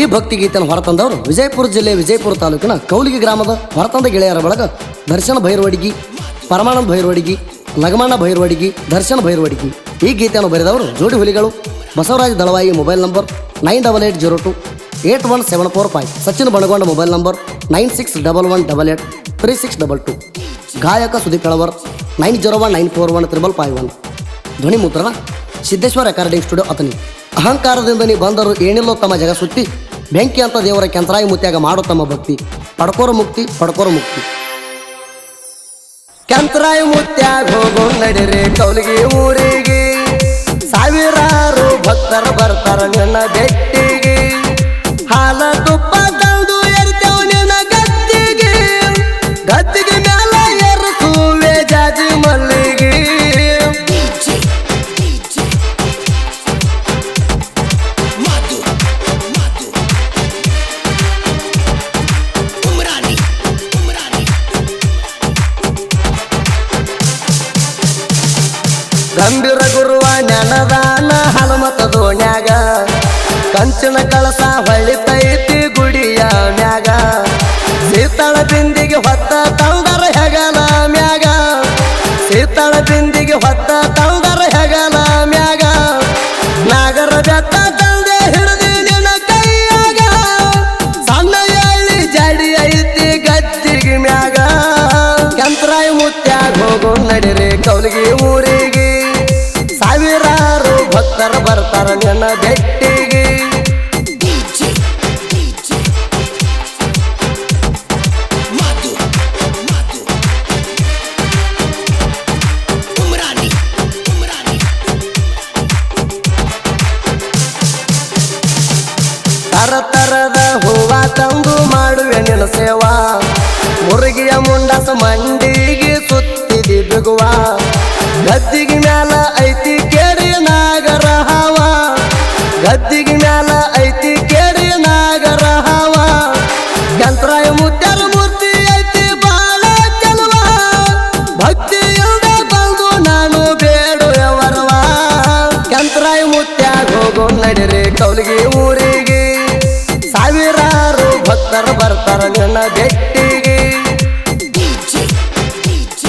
ಈ ಭಕ್ತಿ ಗೀತೆಯನ್ನು ಹೊರತಂದವರು ವಿಜಯಪುರ ಜಿಲ್ಲೆ ವಿಜಯಪುರ ತಾಲೂಕಿನ ಕೌಲಿಗೆ ಗ್ರಾಮದ ಹೊರತಂದ ಗೆಳೆಯರ ಬಳಗ ದರ್ಶನ ಭೈರವಡಿಗಿ, ಪರಮಾನಂದ ಭೈರವಡಿಗಿ, ಲಗಮಣ್ಣ ಭೈರವಡಿಗಿ, ದರ್ಶನ ಭೈರವಡಿಗಿ. ಈ ಗೀತೆಯನ್ನು ಬರೆದವರು ಜೋಡಿ ಹುಲಿಗಳು, Basavaraja Dalavayi mobile number nine double eight zero two eight one seven four five, Sachin Banagonda mobile number nine six double one double eight three six double two. ಗಾಯಕ Sudeep Kalavar nine zero one nine four one triple five one. ಧ್ವನಿ ಮುದ್ರಣ Siddeshwara recording studio Athani ಅಹಂಕಾರದಿಂದ ನೀ ಬಂದರು ಏನಿಲ್ಲೋ ತಮ್ಮ ಜಗ ಸುತ್ತಿ, ಬೆಂಕಿ ಅಂತ ದೇವರ ಕೆಂತರಾಯಿ ಮುತ್ಯಾಗ ಮಾಡೋ ತಮ್ಮ ಭಕ್ತಿ. ಪಡ್ಕೋರ ಮುಕ್ತಿ ಪಡ್ಕೋರ ಮುಕ್ತಿ. ಕೆಂತರಾಯಿ ಮುತ್ಯಾಗ ಹೋಗೋ ಕೌಲಿಗೆ ಊರಿಗೆ. ಸಾವಿರಾರು ಭಕ್ತರು ಬರ್ತಾರ ನನ್ನ ಬೆಟ್ಟಿಗೆ. ಗಂಭೀರ ಗುರುವ ನೆನದಾನ ಹನುಮತ ದೋಣ್ಯಾಗ. ಕಂಚಿನ ಕಳಸ ಹೊಳಿತೈತಿ ಗುಡಿಯ ಮ್ಯಾಗ. ಸೀತಳ ಬಿಂದಿಗೆ ಹೊತ್ತ ತಂದರ ಹೆಗಲ ಮ್ಯಾಗ. ಸೀತಳ ಬಿಂದಿಗೆ ಹೊತ್ತ ತಂದರ ಹೆಗಲ ಮ್ಯಾಗ. ನಾಗರ ಬೆತ್ತ ತಂದೆ ಹಿಡಿದು ಕೈಯಾಗ. ಸಣ್ಣ ಎಳ್ಳಿ ಜಡಿ ಐತಿ ಗತ್ತಿಗೆ ಮ್ಯಾಗ. ಕಂತ್ರಾಯಿ ಮುತ್ಯಾಗ ಹೋಗೋ ನಡಿರಿ ಕೌಲಿಗೆ ಭಕ್ತರು ಬರ್ತಾರ ನನ್ನ Umrani. ತರ ತರದ ಹೂವ ತಂದು ಮಾಡುವೆ ನಿನ್ನ ಸೇವಾ ಮುರುಗಿಯ ಮುಂಡಸ ಮಂಡಿಗೆ ಸುತ್ತಿದಿ ಬಿಗುವ ನಡಿರಿ ಕೌಲಿಗೆ ಊರಿಗೆ ಸಾವಿರಾರು ಭಕ್ತರು ಬರ್ತಾರ ನನ್ನ ಬೆಟ್ಟಿಗೆ DJ, DJ.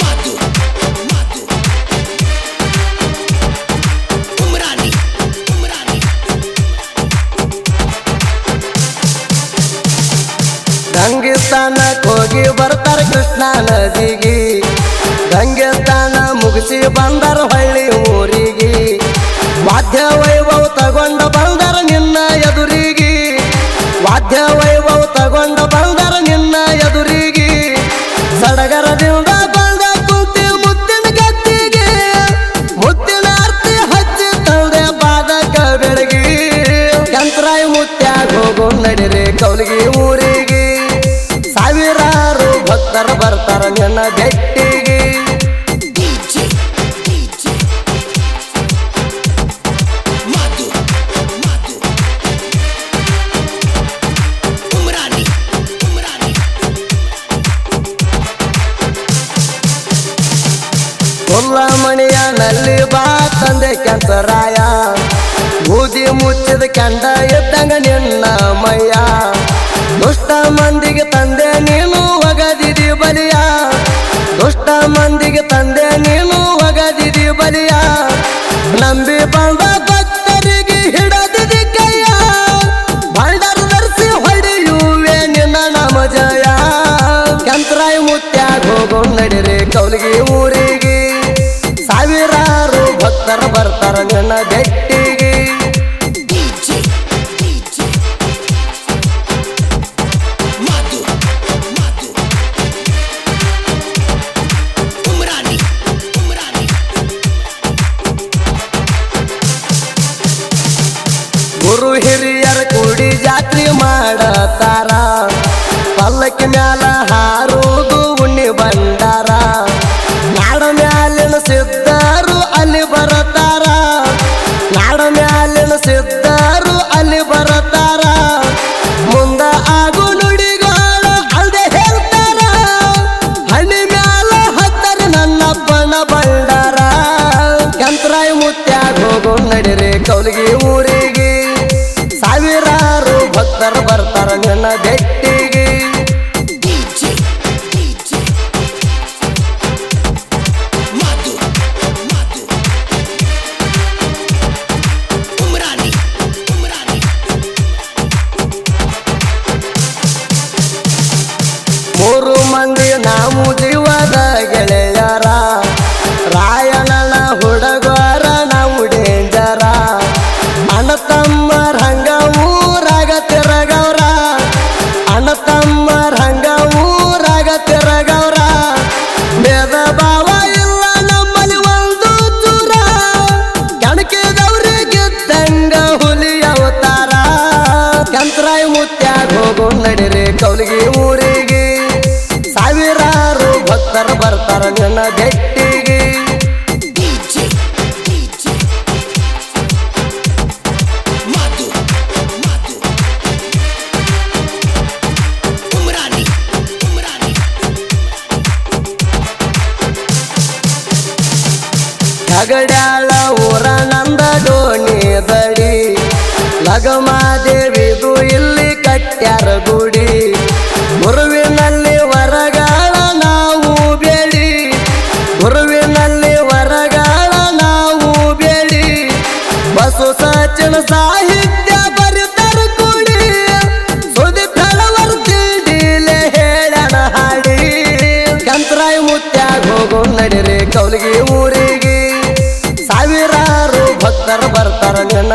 Madu, Madu. Umrani, Umrani. ಗಂಗಿಸ್ತಾನ ಹೋಗಿ ಬರ್ತಾರ ಕೃಷ್ಣ ನದಿಗೆ ಗಂಗೆಸ್ತಾನ ಮುಗಿಸಿ ಬಂದರ ಹಳ್ಳಿ ಊರಿಗೆ ವಾದ್ಯ ವೈಭವ ತಗೊಂಡ ಬಂದರ ನಿನ್ನ ಎದುರಿಗೆ. ವಾದ್ಯ ವೈಭವ ತಗೊಂಡ ಬಂದರ ನಿನ್ನ ಎದುರಿಗೆ. ಸಡಗರದಿಂದ ಬಂದ ಕುಂತಿ ಮುತ್ತಿನ ಕತ್ತಿಗೆ. ಮುತ್ತಿನ ಅರ್ತಿ ಹಚ್ಚಿ ತೌದೆ ಪಾದಕ ಬೆಳಗಿ ಯಂತ್ರಾಯಿ ಮುತ್ಯಾಗ ಹೋಗೋ ನಡಿರಿ ಕೌಲಿಗೆ ಊರಿಗೆ. ಸಾವಿರಾರು ಭಕ್ತರು ಬರ್ತಾರ ನಿನ್ನ ಬೆಟ್ಟಿಗೆ ಕೊಲ್ಲ ಮಣಿಯ ನಲ್ಲಿ ಬಾ ತಂದೆ ಕೆಂತರಾಯ. ಬೂದಿ ಮುಚ್ಚಿದ ಕೆಂಡ ಎದ್ದಂಗ ನಿನ್ನ ಮಯ್ಯ ದುಷ್ಟ ಮಂದಿಗೆ ತಂದೆ ನೀನು ಒಗದಿದಿ ಬಲಿಯ. ದುಷ್ಟ ಮಂದಿಗೆ ತಂದೆ ನೀನು ಒಗದಿದಿ ಬಲಿಯ. ನಂಬಿ ಬಂದ ಗುರು ಹಿರಿಯರ ಕೂಡಿ ಜಾತ್ರೆ ಮಾಡತಾರ. ಪಲ್ಲಕ್ಕಿ ಮ್ಯಾಲ ಹಾರುದು ಗಟ್ಟಿಗೆ ಊರ ನಂದ ಡೋಣಿ ದಡಿ ಲಗಮಾದೆ ಸಾಹಿತ್ಯ ಬರೆದರು ಕುಡಿ ಹಾಡಿ. ಹೋಗೋ ನಡಿರಿ ಕೌಲಿಗೆ ಊರಿಗೆ. ಸಾವಿರಾರು ಭಕ್ತರು ಬರ್ತಾರ ನನ್ನ